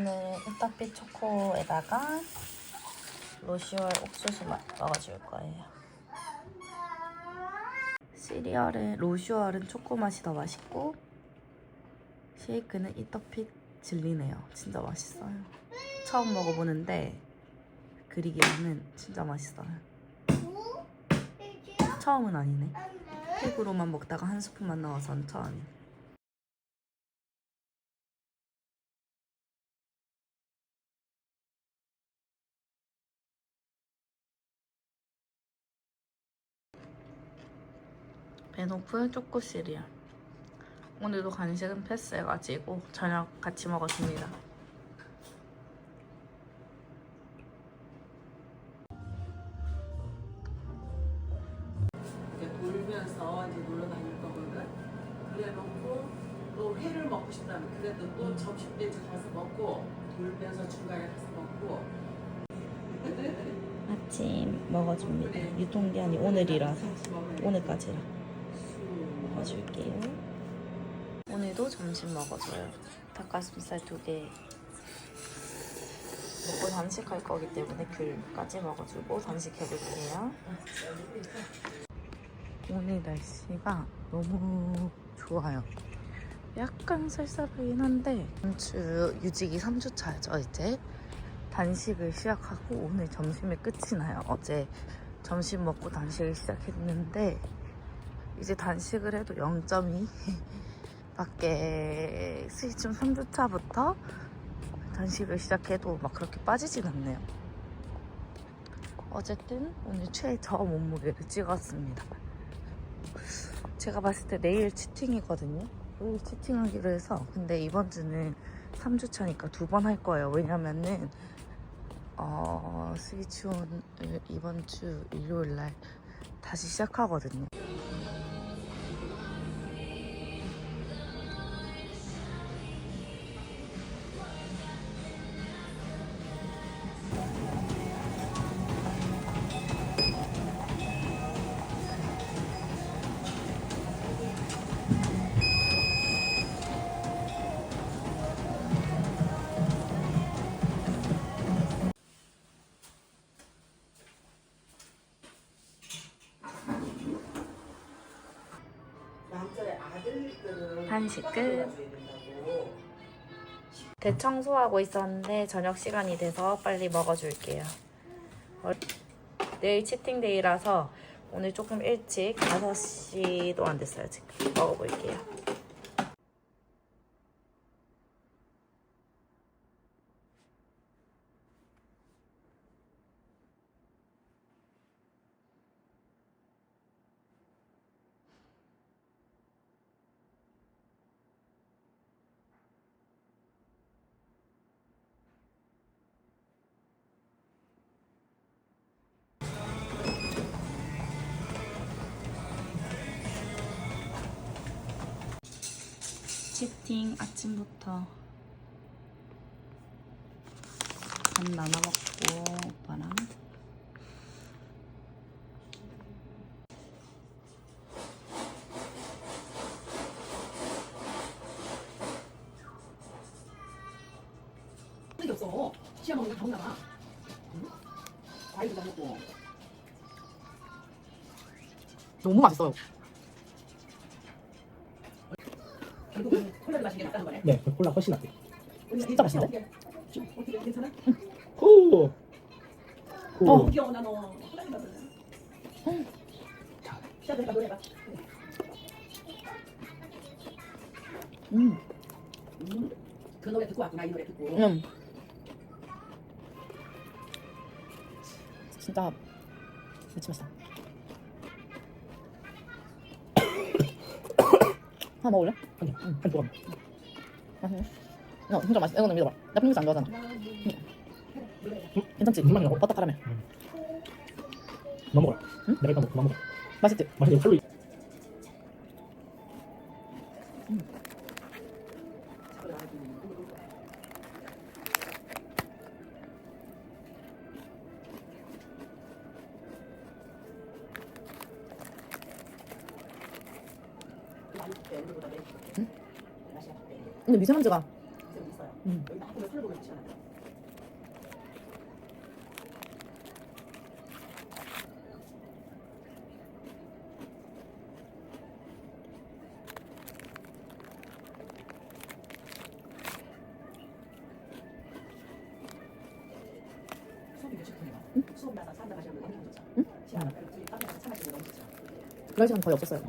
오늘 우타피 초코에다가 로시올 옥수수 맛 넣어줄 거예요. 시리얼은 로슈얼은 초코 맛이 더 맛있고 쉐이크는 이터핏 질리네요. 진짜 맛있어요. 처음 먹어보는데 그리기에는 진짜 맛있어요. 처음은 아니네. 팩으로만 먹다가 한 스푼만 넣어서는 처음이네. 베노프 초코 시리얼. 오늘도 간식은 패스해가지고 저녁 같이 먹었습니다. 이제 돌면서 이제 놀러 다닐 거거든. 그래 놓고 또 회를 먹고 싶다면 그래도 또 점심 때 이제 가서 먹고 돌면서 중간에 가서 먹고 아침 먹어줍니다. 유통기한이 오늘이라서 오늘까지라 수. 먹어줄게요. 오늘도 점심 먹어줘요. 닭가슴살 두 개. 먹고 단식할 거기 때문에 귤까지 먹어주고 단식해볼게요. 오늘 날씨가 너무 좋아요. 약간 쌀쌀하긴 한데 주 유직이 3주 차죠 이제 단식을 시작하고 오늘 점심에 끝이 나요. 어제 점심 먹고 단식을 시작했는데 이제 단식을 해도 0.2 밖에 스위춤 3주차부터 단식을 시작해도 막 그렇게 빠지진 않네요. 어쨌든 오늘 최저 몸무게를 찍었습니다. 제가 봤을 때 내일 치팅이거든요. 내일 치팅하기로 해서 근데 이번 주는 3주차니까 두 번 할 거예요. 왜냐면은 어, 스위치온을 이번 주 일요일 날 다시 시작하거든요. 한식 끝. 대청소하고 있었는데 저녁 시간이 돼서 빨리 먹어줄게요. 어, 내일 치팅데이라서 오늘 조금 일찍 5시도 안 됐어요 지금 먹어볼게요. 치팅 아침부터 밥 나눠 먹고 오빠랑 그게 없어. 시험 먹는 거 먹나 봐. 응? 과일도 다 먹고. 너무 맛있어요. 마시는 게 낫다는 거네. 네, 콜라 훨씬 낫대. 진짜 맛있는데? 어떻게 괜찮아? 후. 후. 어, 귀여워 나 너. 콜라를 마시네. 시작을 해봐 노래 봐. 음, 음. 그 노래 듣고 왔구나 이 노래 듣고. 음. 진짜 미치 맛있다. 하나 먹을래? 아니, 한 조각. 맛있네. 어, 진짜 맛있어. 이거는 믿어봐. 나 핑크스 안 좋아하잖아. 괜찮지? 무슨 맛이라고? 버터 카라멜. 그만 먹어라. 응? 내가 일단 먹 그만 먹어. 맛있지? 맛있는 칼로리. 미세먼지가. 음. 산다 가시면 너무 좋죠. 응? 그럴 시간 거의 없었어요.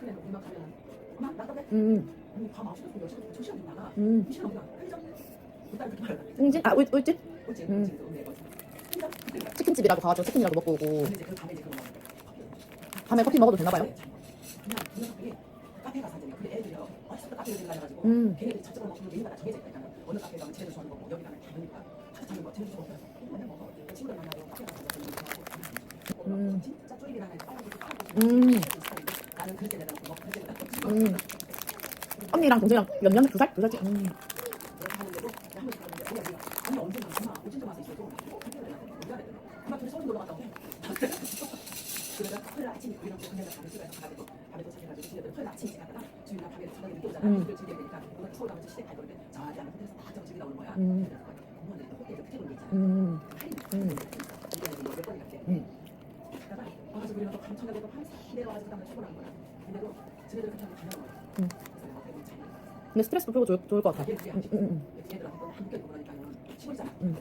그래, 음악 가면 엄마 나 떠내. 음, 아니, 밤 9시부터 10시부터 저 시간 나가. 음. 이 시간 어디가? 편의점. 일단 그렇게 말하다. 웅진? 아, 울, 울진? 그렇지, 음. 그래. 치킨집이라고 가가지고 치킨이라도 먹고 오고. 근데 이제 그 밤에 이제 그런 거. 밤에 커피 먹어도 되나 봐요? 그냥 그냥 커피 카페 가서 하잖아요. 근데 애들이요. 어디서부터 카페를 들어가가지고 음. 걔네들이 저쪽으로 먹으면 메뉴가 다 정해져 있다니까. 어느 카페 가면 쟤네들 좋아하는 거고 여기 가면 다르니까. 같이 자는 거 쟤네들 좋아하는 거. 맨날 먹어. 그 친구들 만나고 카페 가서 먹고 음. 진짜 쪼리비랑 빨리 음. 나는 그렇게 내가 먹고 그렇게 내가 먹고 음. 언니랑 동생이랑 몇 년? 두 살? 두 살째? 음. 뭐 집에 음. 가면 음. 음. 음. 음. 와가지고 우리가 또 감천하게도 밤새 내려와가지고 그다음에 출근한 거야 근데도 집에들 그렇게 하면 근데 스트레스도 풀고 좋을, 좋을 것 같아. 얘들이 음, 음, 음. 얘들한테 함께 시골이잖아. 음.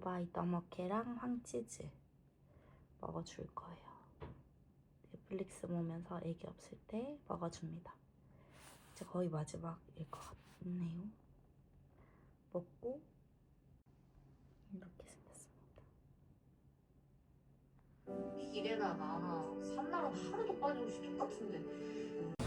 두바이 떠먹케랑 황치즈 먹어줄 거예요. 넷플릭스 보면서 애기 없을 때 먹어줍니다. 이제 거의 마지막일 것 같네요. 먹고 이렇게 생겼습니다. 길에다가 산나라 하루도 빠지고 싶을 것 같은데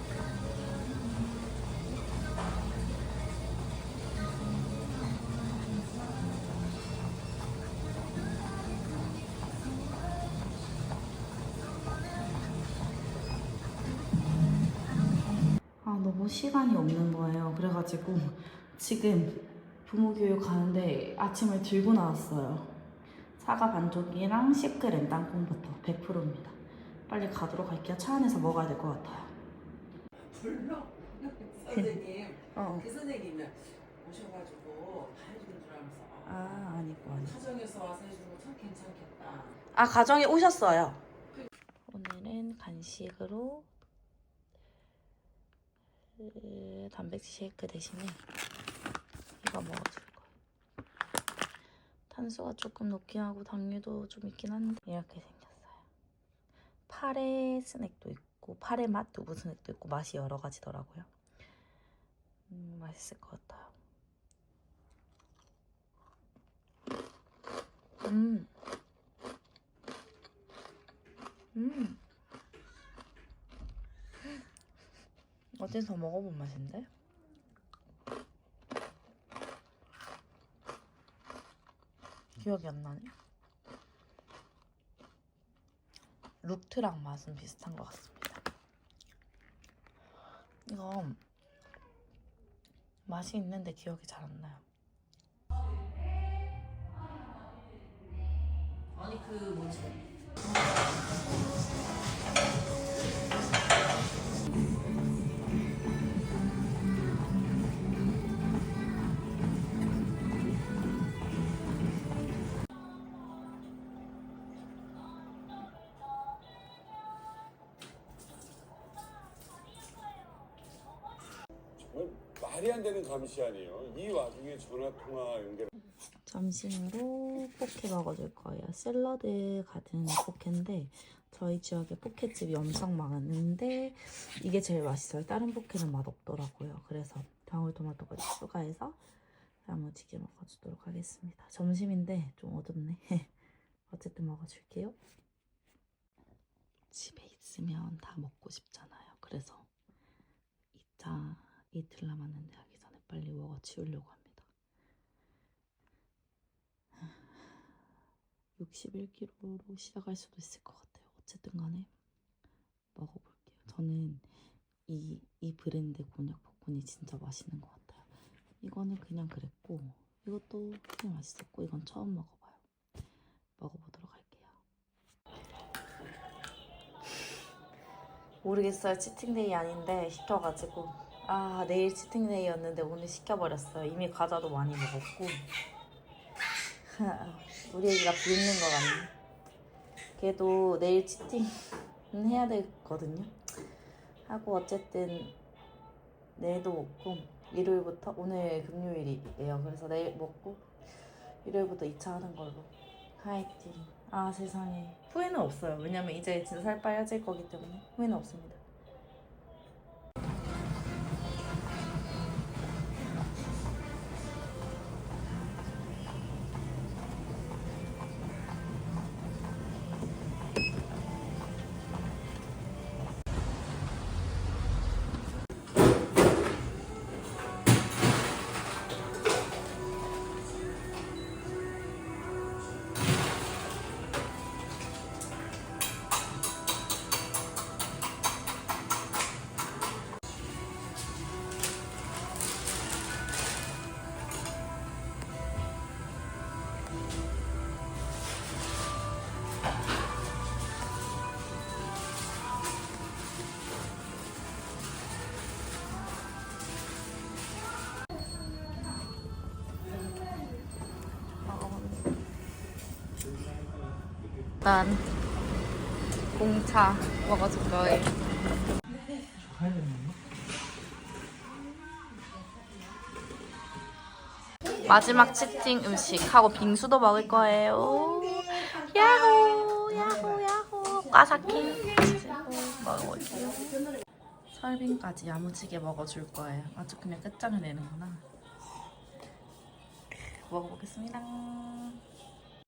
너무 시간이 없는 거예요. 그래가지고 지금 부모교육 가는데 아침을 들고 나왔어요. 사과 반죽이랑 시크렌 땅콩버터 100%입니다. 빨리 가도록 할게요. 차 안에서 먹어야 될 것 같아요. 불러 선생님 어. 그 선생님은 오셔가지고 다 해주는 줄 알면서 아 아니고 아니고. 사정에서 와서 해주는 거 참 괜찮겠다 아 가정에 오셨어요. 오늘은 간식으로 그 단백질 쉐이크 대신에 이거 먹어줄 거예요. 탄수가 조금 높긴 하고 당류도 좀 있긴 한데 이렇게 생겼어요. 파래 스낵도 있고 파래 맛 두부 스낵도 있고 맛이 여러 가지더라고요. 음, 맛있을 것 같아요. 음. 음. 어디서 먹어본 맛인데? 기억이 안 나네. 룩트랑 맛은 비슷한 것 같습니다. 이거 맛이 있는데 기억이 잘 안 나요. 아니 그 뭐지 말이 안 되는 감시 아니에요. 이 와중에 전화 통화 연결. 점심으로 포케 먹어줄 거예요. 샐러드 같은 포케인데 저희 지역에 포케집이 엄청 많은데 이게 제일 맛있어요. 다른 포케는 맛 없더라고요. 그래서 방울토마토까지 추가해서 야무지게 먹어주도록 하겠습니다. 점심인데 좀 어둡네. 어쨌든 먹어줄게요. 집에 있으면 다 먹고 싶잖아요. 그래서 2차 이틀 남았는데 하기 전에 빨리 먹어 치우려고 합니다. 61kg로 시작할 수도 있을 것 같아요. 어쨌든 간에 먹어볼게요. 저는 이, 이 브랜드 곤약 볶음이 진짜 맛있는 것 같아요. 이거는 그냥 그랬고 이것도 그냥 맛있었고 이건 처음 먹어봐요. 먹어보도록 할게요. 모르겠어요. 치팅데이 아닌데 시켜가지고 아 내일 치팅데이였는데 오늘 시켜버렸어요. 이미 과자도 많이 먹었고 우리 애기가 비웃는 것 같네. 걔도 내일 치팅은 해야 되거든요. 하고 어쨌든 내일도 먹고 일요일부터 오늘 금요일이에요. 그래서 내일 먹고 일요일부터 2차 하는 걸로 화이팅. 아 세상에 후회는 없어요. 왜냐면 이제 진짜 살 빠질 거기 때문에 후회는 없습니다. 일단 공차 먹어줄 거예요. 마지막 치팅 음식 하고 빙수도 먹을 거예요. 야호 야호 야호 까사킹 먹어볼게요. 설빙까지 야무지게 먹어줄 거예요. 아주 그냥 끝장을 내는구나. 먹어보겠습니다.